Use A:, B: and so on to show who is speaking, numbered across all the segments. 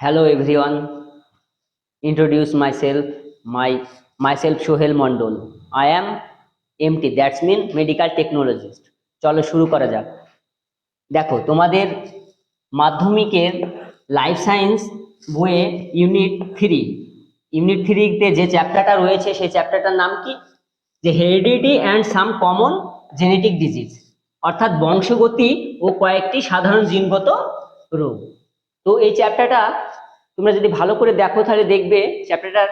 A: Hello, everyone. Introduce myself. My, myself Sohel Mondol. I am MT. That's mean medical technologist. চলো শুরু করা যাক দেখো, তোমাদের মাধ্যমিকের লাইফ সায়েন্স বইয়ে ইউনিট থ্রি ইউনিট থ্রিতে যে চ্যাপ্টারটা রয়েছে, সেই চ্যাপ্টারটার নাম কি যে heredity and some common genetic disease অর্থাৎ বংশগতি ও কয়েকটি সাধারণ জিনগত রোগ তো এই চ্যাপ্টারটা তোমরা যদি ভালো করে দেখো তাহলে দেখবে চ্যাপ্টারটা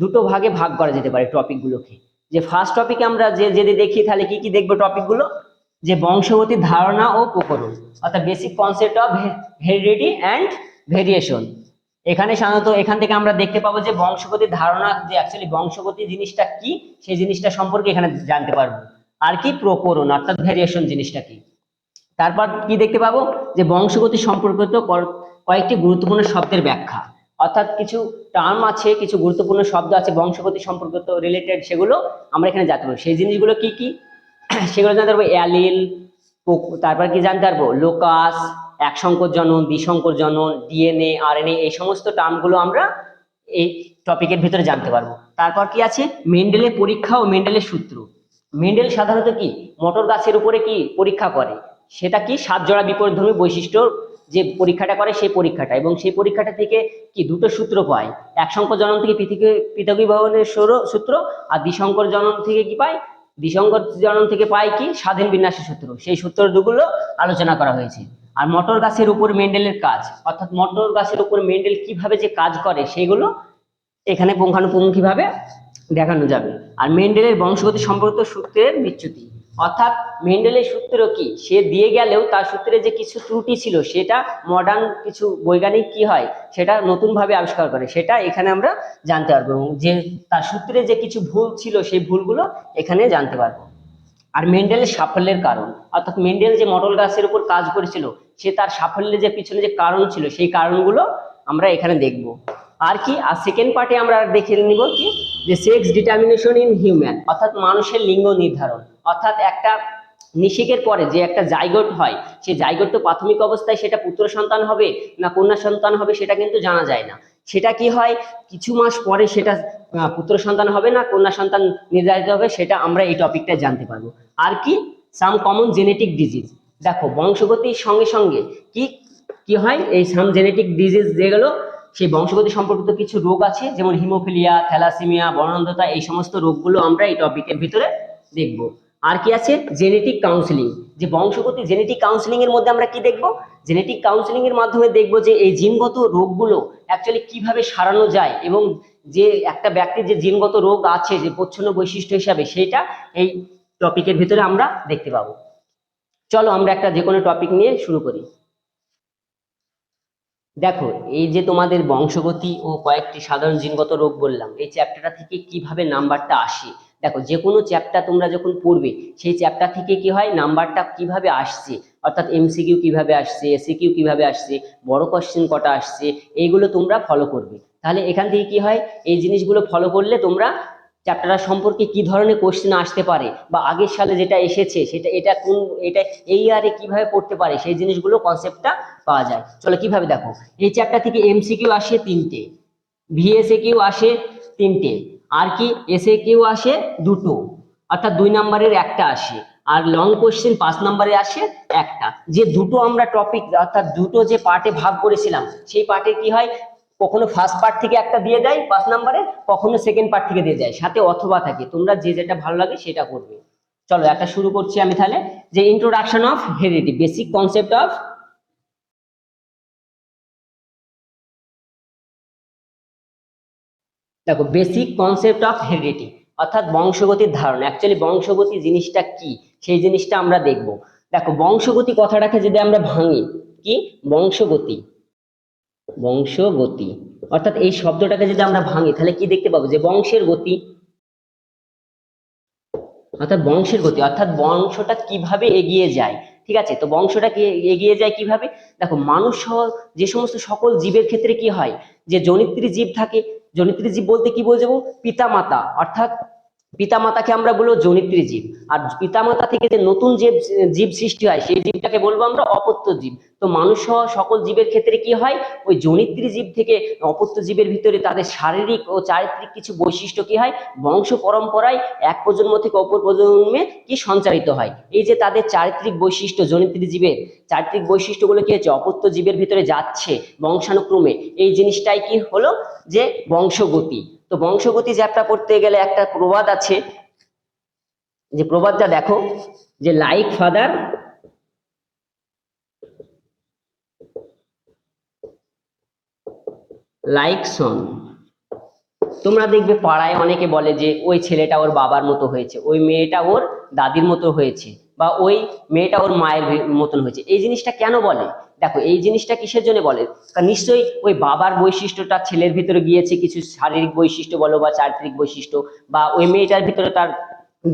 A: দুটো ভাগে ভাগ করা যেতে পারে টপিকগুলোকে যে ফার্স্ট টপিকে আমরা যে যদি দেখি তাহলে কি কি দেখব টপিকগুলো যে বংশগতির ধারণা ও প্রকরণ, অর্থাৎ basic concept of heredity and variation এখানে সাধারণত এখান থেকে আমরা দেখতে পাবো যে বংশগতির ধারণা, যে অ্যাকচুয়ালি বংশগতি জিনিসটা কি, সেই জিনিসটা সম্পর্কে এখানে জানতে পারব। আর কি প্রকরণ, অর্থাৎ ভেরিয়েশন জিনিসটা কি? তারপর কি দেখতে পাবো? যে বংশগতি সম্পর্কিত কয়েকটি গুরুত্বপূর্ণ শব্দের ব্যাখ্যা। অর্থাৎ কিছু টার্ম আছে, কিছু গুরুত্বপূর্ণ শব্দ আছে, বংশগতি সম্পর্কিত রিলেটেড সেগুলো আমরা এখানে জানতে পারব। সেই জিনিসগুলো কি কি? সেগুলো জানতে পারব। অ্যালিল তারপর কি জানতে পারব? লোকাস এক সংকর জনন, দ্বিসংকর জনন, ডিএনএ, আরএনএ এই সমস্ত টার্মগুলো আমরা এই টপিকের ভিতরে জানতে পারব। তারপর কি আছে? মেন্ডেলের পরীক্ষা ও মেন্ডেলের সূত্র। মেন্ডেল সাধারণত কি? মটর গাছের উপরে কি পরীক্ষা করে? সেটা কি? সাত জোড়া বিপরীতধর্মী বৈশিষ্ট্য যে পরীক্ষাটা করে সেই পরীক্ষাটা এবং সেই পরীক্ষাটা থেকে কি দুটো সূত্র পায়? এক সংকর জনন থেকে পৃথিবী পৃথকী ভবনের সূত্র আর দ্বিশঙ্কর জনন থেকে কি পায়? দ্বিশঙ্কর জনন থেকে পায় কি? স্বাধীন বিন্যাসের সূত্র। সেই সূত্র দুগুলো আলোচনা করা হয়েছে। আর মটর গাছের উপর মেন্ডেলের কাজ, অর্থাৎ মটর গাছের উপর মেন্ডেল কীভাবে যে কাজ করে সেগুলো এখানে পুঙ্খানুপুঙ্খিভাবে দেখানো যাবে। আর মেন্ডেলের বংশগতি সম্পর্কিত সূত্রের বিচ্যুতি। অর্থাৎ মেন্ডেলের সূত্র কি? সে দিয়ে গেলেও তার সূত্রে যে কিছু ত্রুটি ছিল, সেটা মডার্ন কিছু বৈজ্ঞানিক কি হয়? সেটা নতুনভাবে আবিষ্কার করে। সেটা এখানে আমরা জানতে পারব যে তার সূত্রে যে কিছু ভুল ছিল, সেই ভুলগুলো এখানে জানতে পারব। আর মেন্ডেলের সাফল্যের কারণ, অর্থাৎ মেন্ডেল যে মডেল গাছের উপর কাজ করেছিল, সে তার সাফল্যের যে পিছনে যে কারণ ছিল, সেই কারণগুলো আমরা এখানে দেখব। আর কি? আর সেকেন্ড পার্টে আমরা দেখে নিব কি? যে সেক্স ডিটারমিনেশন ইন হিউম্যান অর্থাৎ মানুষের লিঙ্গ নির্ধারণ। অর্থাৎ একটা নিষেকের পরে যে একটা জাইগোট হয় সেই জাইগোট তো প্রাথমিক অবস্থায় সেটা পুত্র সন্তান হবে না কন্যা সন্তান হবে সেটা কিন্তু জানা যায় না। সেটা কি হয়? কিছু মাস পরে সেটা পুত্র সন্তান হবে না, কন্যা সন্তান নির্ধারিত হবে, সেটা আমরা এই টপিকটা জানতে পারব। আর কি? সাম কমন জেনেটিক ডিজিজ দেখো, বংশগতির সঙ্গে সঙ্গে কি কি হয়? এই সাম জেনেটিক ডিজিজ যেগুলো, সেই বংশগতি সম্পর্কিত কিছু রোগ আছে, যেমন হিমোফিলিয়া থ্যালাসেমিয়া বর্ণান্ধতা, এই সমস্ত রোগগুলো আমরা এই টপিকের ভিতরে দেখব। আর কি আছে? জেনেটিক কাউন্সিলিং যে বংশগতি জেনেটিক কাউন্সিলিং এর মধ্যে আমরা কি দেখব? জেনেটিক কাউন্সিলিং এর মাধ্যমে দেখব যে এই জিনগত রোগগুলো অ্যাকচুয়ালি কীভাবে সারানো যায় এবং যে একটা ব্যক্তির যে জিনগত রোগ আছে, যে প্রচ্ছন্ন বৈশিষ্ট্য হিসাবে সেটা এই টপিকের ভিতরে আমরা দেখতে পাবো। চলো আমরা একটা যে কোনো টপিক নিয়ে শুরু করি। দেখো, এই যে তোমাদের বংশগতি ও কয়েকটি সাধারণ জিনগত রোগ বললাম, এই চ্যাপ্টারটা থেকে কীভাবে নাম্বারটা আসে? দেখো, যে কোনো চ্যাপ্টার তোমরা যখন পড়বে, সেই চ্যাপ্টার থেকে কি হয়? নাম্বারটা কীভাবে আসছে? অর্থাৎ এমসিকিউ কীভাবে আসছে? এসিকিউ কীভাবে আসছে? বড় কোশ্চেন কটা আসছে? এইগুলো তোমরা ফলো করবে। তাহলে এখান থেকে কি হয়? এই জিনিসগুলো ফলো করলে তোমরা চ্যাপ্টারটা সম্পর্কে কি ধরনের কোশ্চেন আসতে পারে? বা আগের সালে যেটা এসেছে, সেটা, এটা কোন, এটা এই ইয়ারে কীভাবে পড়তে পারে? সেই জিনিসগুলো কনসেপ্টটা পাওয়া যায়। চলো কীভাবে দেখো? এই চ্যাপ্টার থেকে এমসিকিউ আসে তিনটে ভিএসএ কিউ আসে তিনটে। আর কি এসে কেউ আসে দুটো, অর্থাৎ দুই নাম্বারের একটা আসে, আর লং কোশ্চেন পাঁচ নাম্বারে আসে একটা। যে দুটো আমরা টপিক অর্থাৎ দুটো যে পার্টে ভাগ করেছিলাম, সেই পার্টে কি হয়? কখনো ফার্স্ট পার্ট থেকে একটা দিয়ে দেয় পাঁচ নাম্বারে, কখনো সেকেন্ড পার্ট থেকে দিয়ে দেয়, সাথে অথবা থাকে। তোমরা যে যেটা ভালো লাগে সেটা করবে। চলো, একটা শুরু করছি আমি তাহলে। যে introduction of heredity basic concept of দেখো বেসিক কনসেপ্ট অফ হেরিডিটি অর্থাৎ বংশগতির ধারণা। অ্যাকচুয়ালি বংশগতি জিনিসটা কি? সেই জিনিসটা আমরা দেখব। দেখো, বংশগতি কথাটাকে যদি আমরা ভাঙি, কি? বংশগতি। বংশগতি। অর্থাৎ এই শব্দটাকে যদি আমরা ভাঙি, তাহলে কি দেখতে পাবো? যে বংশের গতি। অর্থাৎ বংশের গতি, অর্থাৎ বংশটা কীভাবে এগিয়ে যায়? ঠিক আছে? তো বংশটা কি এগিয়ে যায় কীভাবে? দেখো, মানুষ সহ যে সমস্ত সকল জীবের ক্ষেত্রে কি হয়? যে জনিত্রী জীব থাকে জনিত্রী জীব বলতে কি বোঝাবো? পিতা মাতা অর্থাৎ পিতামাতাকে আমরা বলব জনিত্রী জীব। আর পিতামাতা থেকে যে নতুন যে জীব সৃষ্টি হয়, সেই জীবটাকে বলব আমরা অপত্য জীব। তো মানুষ সহ সকল জীবের ক্ষেত্রে কি হয়? ওই জনিত্রী জীব থেকে অপত্য জীবের ভিতরে তাদের শারীরিক ও চারিত্রিক কিছু বৈশিষ্ট্য কি হয়? বংশ পরম্পরায় এক প্রজন্ম থেকে অপর প্রজন্মে কি সঞ্চারিত হয়? এই যে তাদের চারিত্রিক বৈশিষ্ট্য, জনিত্রী জীবের চারিত্রিক বৈশিষ্ট্যগুলো কি হচ্ছে? অপত্য জীবের ভিতরে যাচ্ছে বংশানুক্রমে। এই জিনিসটাই কি হলো? যে বংশগতি। তো বংশগতি চ্যাপ্টার পড়তে গেলে একটা প্রবাদ আছে। যে প্রবাদটা দেখো, যে লাইক ফাদার লাইক সন। তোমরা দেখবে পাড়ায় অনেকে বলে যে, ওই ছেলেটা ওর বাবার মতো হয়েছে, ওই মেয়েটা ওর দাদির মতো হয়েছে, বা ওই মেয়েটা ওর মায়ের মতন হয়েছে। এই জিনিসটা কেন বলে? দেখো, এই জিনিসটা কিসের জন্য বলে? নিশ্চয়ই ওই বাবার বৈশিষ্ট্যটা ছেলের ভিতরে গিয়েছে, কিছু শারীরিক বৈশিষ্ট্য বলো বা চারিত্রিক বৈশিষ্ট্য, বা ওই মেয়েটার ভিতরে তার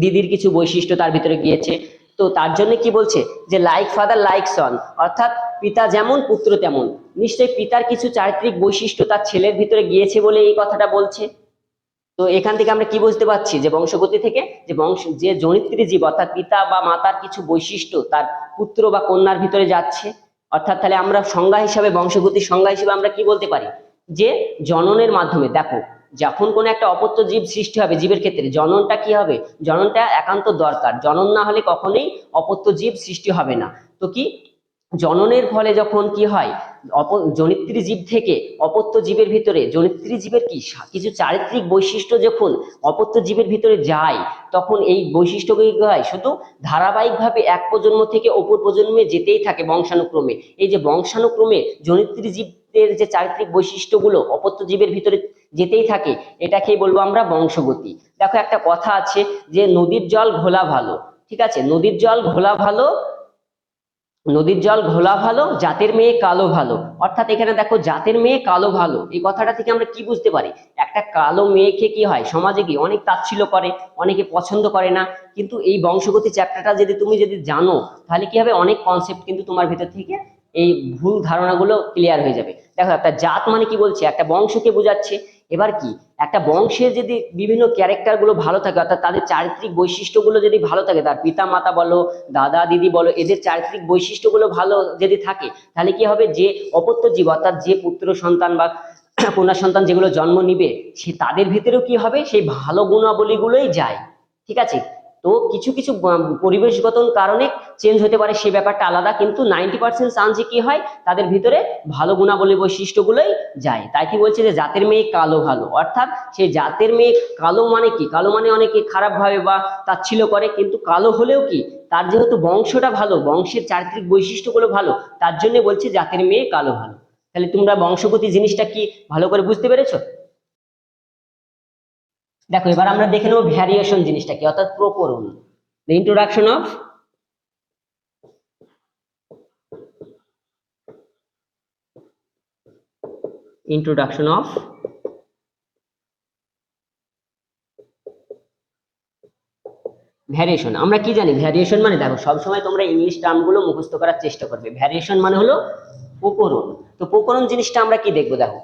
A: দিদির কিছু বৈশিষ্ট্য তার ভিতরে গিয়েছে। তো তার জন্য কি বলছে? যে লাইক ফাদার লাইক সন অর্থাৎ পিতা যেমন, পুত্র তেমন। নিশ্চয়ই পিতার কিছু চারিত্রিক বৈশিষ্ট্য তার ছেলের ভিতরে গিয়েছে বলে এই কথাটা বলছে। তো এখান থেকে আমরা কি বুঝতে পারছি? যে বংশগতি থেকে, যে বংশ, যে জনিত্রী জীব, অর্থাৎ পিতা বা মাতার কিছু বৈশিষ্ট্য তার পুত্র বা কন্যার ভিতরে যাচ্ছে। অর্থাৎ তাহলে আমরা সংজ্ঞা হিসাবে, বংশগতির সংজ্ঞা হিসেবে আমরা কি বলতে পারি? যে জননের মাধ্যমে, দেখো, যখন কোনো একটা অপত্য জীব সৃষ্টি হবে জীবের ক্ষেত্রে, জননটা কি হবে? জননটা একান্ত দরকার। জনন না হলে কখনোই অপত্য জীব সৃষ্টি হবে না। তো কি? জননের ফলে যখন কি হয়? জনিত্রী জীব থেকে অপত্য জীবের ভিতরে, জনিত্রী জীবের কি? কিছু চারিত্রিক বৈশিষ্ট্য যখন অপত্য জীবের ভিতরে যায়, তখন এই বৈশিষ্ট্যগুলি কি হয়? শুধু ধারাবাহিকভাবে এক প্রজন্ম থেকে অপর প্রজন্মে যেতেই থাকে বংশানুক্রমে। এই যে বংশানুক্রমে জনিত্রী জীবের যে চারিত্রিক বৈশিষ্ট্যগুলো অপত্য জীবের ভিতরে যেতেই থাকে, এটাকেই বলব আমরা বংশগতি। দেখো একটা কথা আছে যে নদীর জল ঘোলা ভালো, ঠিক আছে? নদীর জল ঘোলা ভালো নদীর জল ঘোলা ভালো, জাতের মেয়ে কালো ভালো। অর্থাৎ এখানে দেখো জাতের মেয়ে কালো ভালো। এই কথাটা থেকে আমরা কি বুঝতে পারি? একটা কালো মেয়েকে কি হয়? সমাজে কি অনেক তাচ্ছিল্য করে, অনেকে পছন্দ করে না। কিন্তু এই বংশগতি চ্যাপ্টারটা যদি তুমি যদি জানো, তাহলে কি হবে? অনেক কনসেপ্ট কিন্তু তোমার ভিতর থেকে এই ভুল ধারণাগুলো ক্লিয়ার হয়ে যাবে। দেখো একটা জাত মানে কি বলছে? একটা বংশকে বোঝাচ্ছে। এবার কি? একটা বংশের যদি বিভিন্ন ক্যারেক্টারগুলো ভালো থাকে, অর্থাৎ তাদের চারিত্রিক বৈশিষ্ট্যগুলো যদি ভালো থাকে, তার পিতা মাতা বলো, দাদা, দিদি বলো, এদের চারিত্রিক বৈশিষ্ট্যগুলো ভালো যদি থাকে, তাহলে কি হবে? যে অপত্য জীব, অর্থাৎ যে পুত্র সন্তান বা কন্যা সন্তান যেগুলো জন্ম নিবে, সে তাদের ভিতরেও কি হবে? সেই ভালো গুণাবলীগুলোই যায়। ঠিক আছে? তো কিছু কিছু পরিবেশগত কারণে চেঞ্জ হতে পারে সে ব্যাপারটা আলাদা, কিন্তু নাইনটি পার্সেন্ট চান্সে কি হয়, তাদের ভিতরে ভালো গুণাবলী বৈশিষ্ট্যগুলোই যায়। তাই কি বলছে যে জাতের মেয়ে কালো ভালো। অর্থাৎ সেই জাতের মেয়ে কালো মানে কি? কালো মানে অনেকে খারাপ ভাবে বা তাচ্ছিল্য করে, কিন্তু কালো হলেও কি? তার যেহেতু বংশটা ভালো, বংশের চারিত্রিক বৈশিষ্ট্যগুলো ভালো, তার জন্য বলছে জাতের মেয়ে কালো ভালো। তাহলে তোমরা বংশগতি জিনিসটা কি ভালো করে বুঝতে পেরেছ? দেখো, এবার আমরা দেখে নেব ভ্যারিয়েশন জিনিসটা কি, অর্থাৎ প্রকরণ। The introduction of introduction of variation আমরা কি জানি ভ্যারিয়েশন মানে দেখো, সবসময় তোমরা ইংলিশ টার্মগুলো মুখস্থ করার চেষ্টা করবে। ভ্যারিয়েশন মানে হলো প্রকরণ। তো প্রকরণ জিনিসটা আমরা কি দেখব, দেখো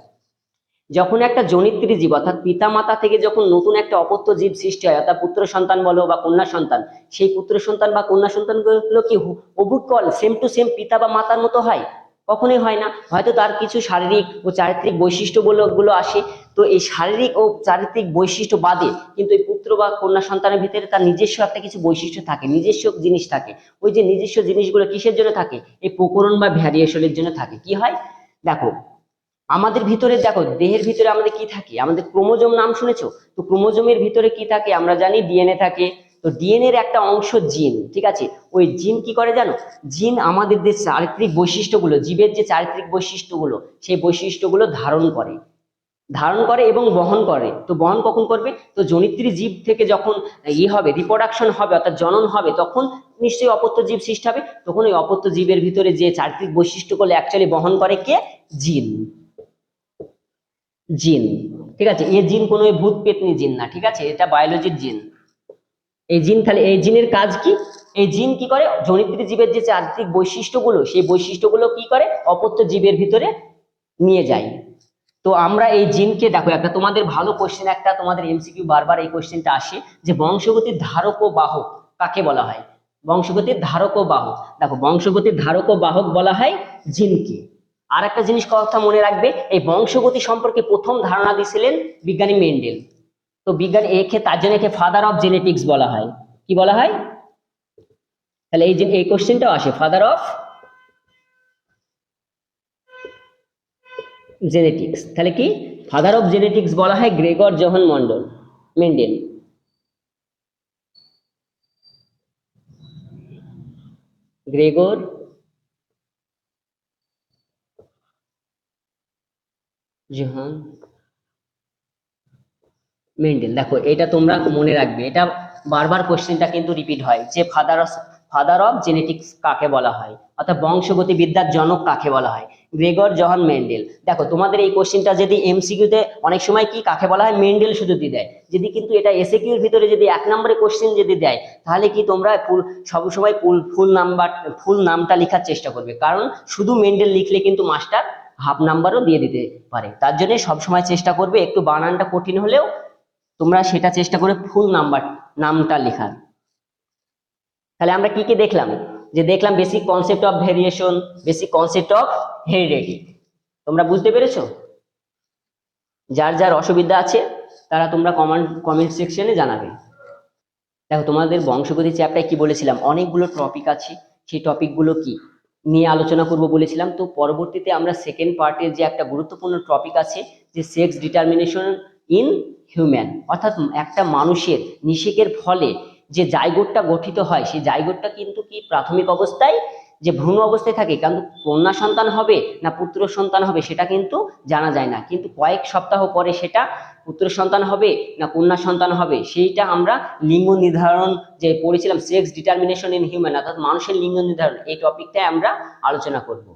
A: যখন একটা জনিত্রী জীব, অর্থাৎ পিতা মাতা থেকে যখন নতুন একটা অপত্য জীব সৃষ্টি হয়, অর্থাৎ পুত্র সন্তান বলো বা কন্যা সন্তান, সেই পুত্র সন্তান বা কন্যা সন্তানগুলো কি অভুকল সেম টু সেম পিতা বা মাতার মতো হয়? কখনোই হয় না। হয়তো তার কিছু শারীরিক ও চারিত্রিক বৈশিষ্ট্যগুলো আসে। তো এই শারীরিক ও চারিত্রিক বৈশিষ্ট্য বাদে কিন্তু এই পুত্র বা কন্যা সন্তানের ভিতরে তার নিজস্ব একটা কিছু বৈশিষ্ট্য থাকে, নিজস্ব জিনিস থাকে। ওই যে নিজস্ব জিনিসগুলো কিসের জন্য থাকে? এই প্রকরণ বা ভ্যারিয়েশনের জন্য থাকে। কি হয়? দেখো আমাদের ভিতরে দেখো, দেহের ভিতরে আমাদের কি থাকে? আমাদের ক্রোমোজোম নাম শুনেছো? তো ক্রোমোজোমের ভিতরে কি থাকে? আমরা জানি ডিএনএ থাকে। তো ডিএনএ এর একটা অংশ জিন, ঠিক আছে? ওই জিন কি করে জানো? জিন আমাদের যে চারিত্রিক বৈশিষ্ট্যগুলো, জীবের যে চারিত্রিক বৈশিষ্ট্যগুলো, সেই বৈশিষ্ট্যগুলো ধারণ করে। ধারণ করে এবং বহন করে। তো বহন কখন করবে? তো জনিত্রী জীব থেকে যখন ই হবে রিপ্রোডাকশন হবে, অর্থাৎ জনন হবে, তখন নিশ্চয়ই অপত্য জীব সৃষ্টি হবে। তখন ওই অপত্য জীবের ভিতরে যে চারিত্রিক বৈশিষ্ট্যগুলো অ্যাকচুয়ালি বহন করে কে? জিন। জিন, ঠিক আছে? এই জিন কোনো ভূত পেতনি জিন না, ঠিক আছে? এটা বায়োলজির জিন। এই জিন তাহলে, এই জিনের কাজ কি? এই জিন কি করে? জনিত্রী জীবের যে চারিত্রিক বৈশিষ্ট্যগুলো, সেই বৈশিষ্ট্যগুলো কি করে? অপত্য জীবের ভিতরে নিয়ে যায়। তো আমরা এই জিনকে, দেখো, একটা তোমাদের ভালো কোশ্চেন একটা তোমাদের এমসিকিউ বারবার এই কোশ্চেনটা আসে, যে বংশগতির ধারক ও বাহক, কাকে বলা হয়? বংশগতির ধারক ও বাহক। দেখো, বংশগতির ধারক ও বাহক বলা হয় জিনকে। আর একটা জিনিস কথা মনে রাখবে, এই বংশগতি সম্পর্কে প্রথম ধারণা দিয়েছিলেন বিজ্ঞানী মেন্ডেল। তো বিজ্ঞানী একে, তার জন্য একে ফাদার অফ জেনেটিক্স বলা হয়। কি বলা হয়? তাহলে এই যে, এই কোশ্চেনটাও আসে ফাদার অফ জেনেটিক্স তাহলে কি? ফাদার অফ জেনেটিক্স বলা হয় Gregor Johann Mendel, Mendel. Gregor Johann Mendel. দেখো, এটা তোমরা মনে রাখবে, এটা বারবার কোশ্চেনটা কিন্তু রিপিট হয়, যে father of father of genetics কাকে বলা হয়? অর্থাৎ বংশগতি বিদ্যার জনক কাকে বলা হয়? Gregor Johann Mendel. দেখো, তোমাদের এই কোশ্চেনটা যদি এমসিকিউতে অনেক সময় কি কাকে বলা হয়? মেন্ডেল শুধু দিয়ে দেয়। যদি কিন্তু এটা এসএকিউর ভিতরে যদি এক নম্বরে কোশ্চেন যদি দেয়, তাহলে কি তোমরা ফুল সবসময় ফুল ফুল নাম্বার, ফুল নামটা লেখার চেষ্টা করবে। কারণ শুধু মেন্ডেল লিখলে কিন্তু মাস্টার হাফ নাম্বারও দিয়ে দিতে পারে। তার জন্য সবসময় চেষ্টা করবে একটু বানানটা কঠিন হলেও তোমরা সেটা চেষ্টা করে ফুল নাম্বার নামটা লেখার। তাহলে আমরা কি কি দেখলাম? যে দেখলাম basic concept of variation basic concept of heredity তোমরা বুঝতে পেরেছ? যার যার অসুবিধা আছে, তারা তোমরা কমেন্ট কমেন্ট সেকশনে জানাবে। দেখো, তোমাদের বংশগতি চ্যাপ্টারে কি বলেছিলাম? অনেকগুলো টপিক আছে। সেই টপিকগুলো কি? নিয়ে আলোচনা করব বলেছিলাম। তো পরবর্তীতে আমরা সেকেন্ড পার্টের যে একটা গুরুত্বপূর্ণ টপিক আছে, যে সেক্স ডিটারমিনেশন ইন হিউম্যান অর্থাৎ একটা মানুষের নিষেকের ফলে যে জায়গোটটা গঠিত হয়, সেই জায়গোটটা কিন্তু কি প্রাথমিক অবস্থায় যে ভ্রূণ অবস্থায় থাকে কিন্তু কন্যা সন্তান হবে না পুত্র সন্তান হবে সেটা কিন্তু জানা যায় না। কিন্তু কয়েক সপ্তাহ পরে সেটা পুত্র সন্তান হবে না কন্যা সন্তান হবে, সেইটা আমরা লিঙ্গ নির্ধারণ যে পড়েছিলাম সেক্স ডিটারমিনেশন ইন হিউম্যান অর্থাৎ মানুষের লিঙ্গ নির্ধারণ, এই টপিকটাই আমরা আলোচনা করব।